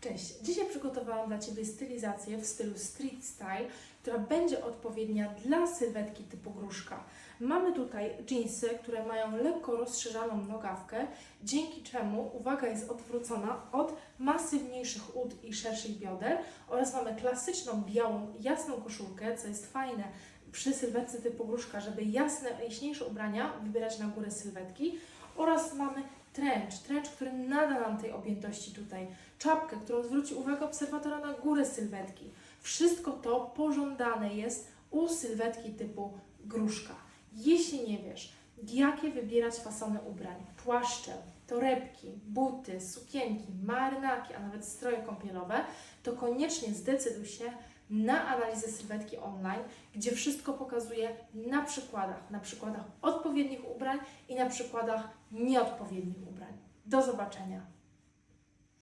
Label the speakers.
Speaker 1: Cześć! Dzisiaj przygotowałam dla Ciebie stylizację w stylu street style, która będzie odpowiednia dla sylwetki typu gruszka. Mamy tutaj jeansy, które mają lekko rozszerzaną nogawkę, dzięki czemu uwaga jest odwrócona od masywniejszych ud i szerszych bioder oraz mamy klasyczną, białą, jasną koszulkę, co jest fajne przy sylwetce typu gruszka, żeby jasne, jaśniejsze ubrania wybierać na górę sylwetki oraz mamy trench, trench, który nada nam tej objętości tutaj, czapkę, którą zwróci uwagę obserwatora na górę sylwetki. Wszystko to pożądane jest u sylwetki typu gruszka. Jeśli nie wiesz, jakie wybierać fasony ubrań, płaszcze, torebki, buty, sukienki, marynarki, a nawet stroje kąpielowe, to koniecznie zdecyduj się na analizę sylwetki online, gdzie wszystko pokazuje na przykładach, na przykładach odpowiednich ubrań i na przykładach nieodpowiednich ubrań. Do zobaczenia.